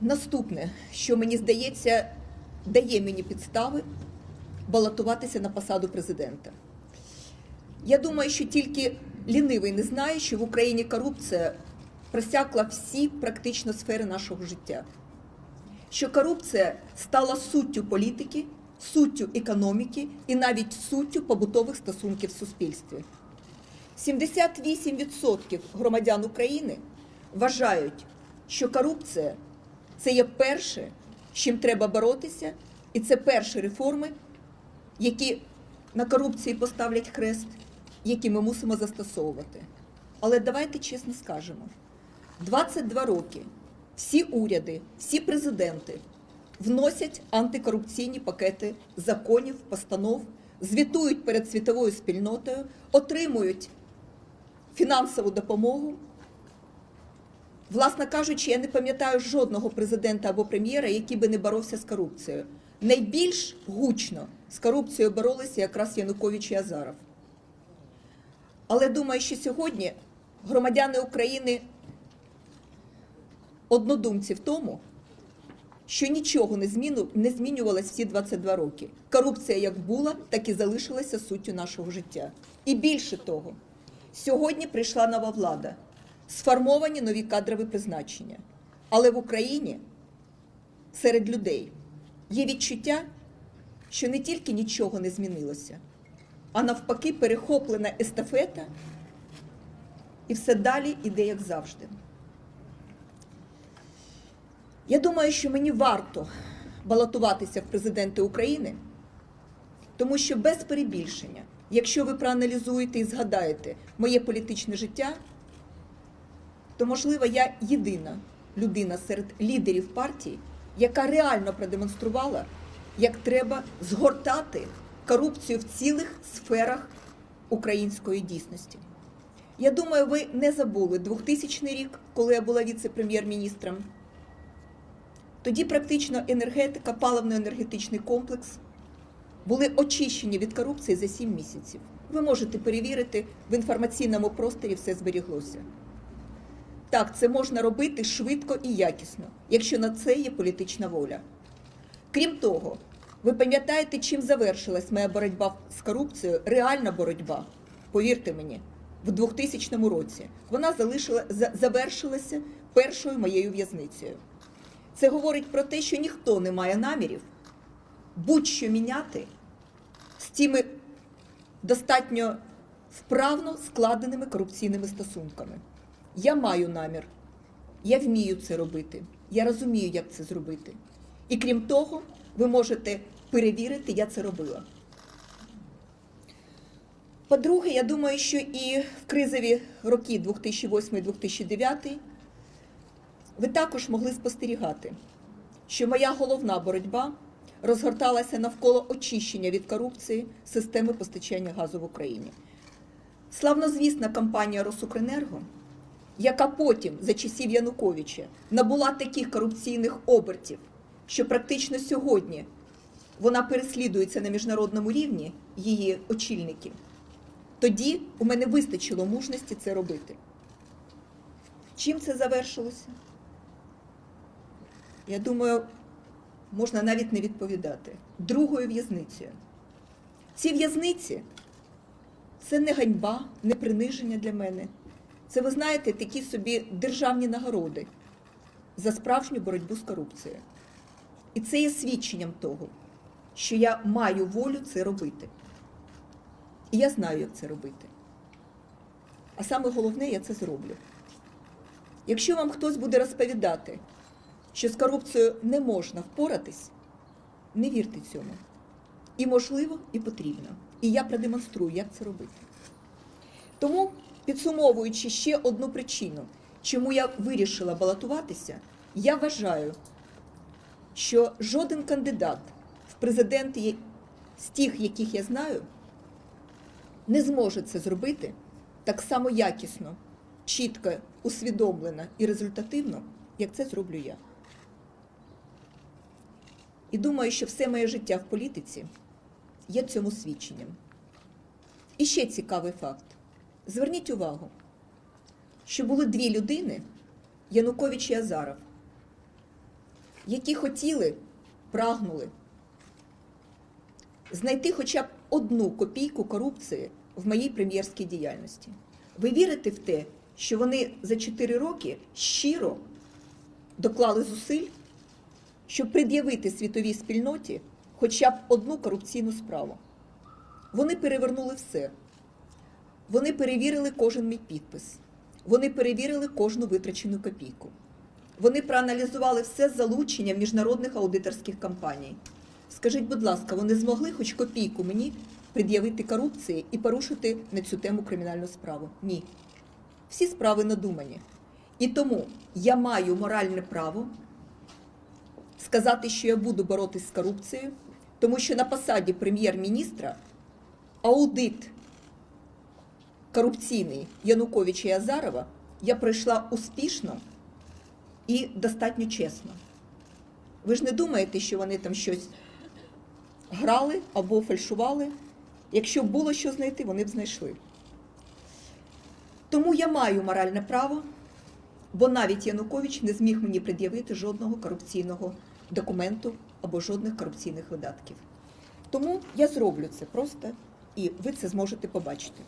Наступне, що мені здається, дає мені підстави балотуватися на посаду президента. Я думаю, що тільки лінивий не знає, що в Україні корупція просякла всі практично сфери нашого життя. Що корупція стала суттю політики, суттю економіки і навіть суттю побутових стосунків в суспільстві. 78% громадян України вважають, що корупція це є перше, з чим треба боротися, і це перші реформи, які на корупції поставлять хрест, які ми мусимо застосовувати. Але давайте чесно скажемо: 22 роки всі уряди, всі президенти вносять антикорупційні пакети законів, постанов, звітують перед світовою спільнотою, отримують фінансову допомогу. Власне кажучи, я не пам'ятаю жодного президента або прем'єра, який би не боровся з корупцією. Найбільш гучно з корупцією боролися якраз Янукович і Азаров. Але думаю, що сьогодні громадяни України однодумці в тому, що нічого не, зміну, не змінювалось всі 22 роки. Корупція як була, так і залишилася суттю нашого життя. І більше того, сьогодні прийшла нова влада, сформовані нові кадрові призначення. Але в Україні серед людей є відчуття, що не тільки нічого не змінилося, а навпаки, перехоплена естафета, і все далі іде як завжди. Я думаю, що мені варто балотуватися в президенти України, тому що без перебільшення, якщо ви проаналізуєте і згадаєте моє політичне життя, то можливо я єдина людина серед лідерів партії, яка реально продемонструвала, як треба згортати корупцію в цілих сферах української дійсності. Я думаю, ви не забули 2000 рік, коли я була віце-прем'єр-міністром. Тоді практично енергетика, паливно-енергетичний комплекс були очищені від корупції за 7 місяців. Ви можете перевірити, в інформаційному просторі все зберіглося. Так, це можна робити швидко і якісно, якщо на це є політична воля. Крім того, ви пам'ятаєте, чим завершилась моя боротьба з корупцією, реальна боротьба, повірте мені, в 2000 році. Вона залишила, за- завершилася першою моєю в'язницею. Це говорить про те, що ніхто не має намірів будь-що міняти з тими достатньо вправно складеними корупційними стосунками. Я маю намір, я вмію це робити, я розумію, як це зробити. І крім того, ви можете перевірити, я це робила. По-друге, я думаю, що і в кризові роки 2008-2009 ви також могли спостерігати, що моя головна боротьба розгорталася навколо очищення від корупції системи постачання газу в Україні. Славнозвісна компанія Росукренерго, яка потім за часів Януковича набула таких корупційних обертів, що практично сьогодні вона переслідується на міжнародному рівні, її очільники. Тоді у мене вистачило мужності це робити. Чим це завершилося? Я думаю, можна навіть не відповідати. Другою в'язницею. Ці в'язниці це не ганьба, не приниження для мене. Це, ви знаєте, такі собі державні нагороди за справжню боротьбу з корупцією. І це є свідченням того, що я маю волю це робити. І я знаю, як це робити. А саме головне, я це зроблю. Якщо вам хтось буде розповідати, що з корупцією не можна впоратись, не вірте цьому. І можливо, і потрібно. І я продемонструю, як це робити. Тому, підсумовуючи ще одну причину, чому я вирішила балотуватися, я вважаю, що жоден кандидат в президенти з тих, яких я знаю, не зможе це зробити так само якісно, чітко, усвідомлено і результативно, як це зроблю я. І думаю, що все моє життя в політиці є цьому свідченням. І ще цікавий факт. Зверніть увагу, що були дві людини Янукович і Азаров, які хотіли, прагнули знайти хоча б одну копійку корупції в моїй прем'єрській діяльності. Ви вірите в те, що вони за 4 роки щиро доклали зусиль, щоб пред'явити світовій спільноті хоча б одну корупційну справу? Вони перевернули все. Вони перевірили кожен мій підпис. Вони перевірили кожну витрачену копійку. Вони проаналізували все з залученням міжнародних аудиторських компаній. Скажіть, будь ласка, вони змогли хоч копійку мені пред'явити корупції і порушити на цю тему кримінальну справу? Ні. Всі справи надумані. І тому я маю моральне право сказати, що я буду боротись з корупцією, тому що на посаді прем'єр-міністра аудит корупційний Януковича і Азарова я пройшла успішно і достатньо чесно. Ви ж не думаєте, що вони там щось грали або фальшували? Якщо б було що знайти, вони б знайшли. Тому я маю моральне право, бо навіть Янукович не зміг мені пред'явити жодного корупційного документу або жодних корупційних видатків. Тому я зроблю це просто, і ви це зможете побачити.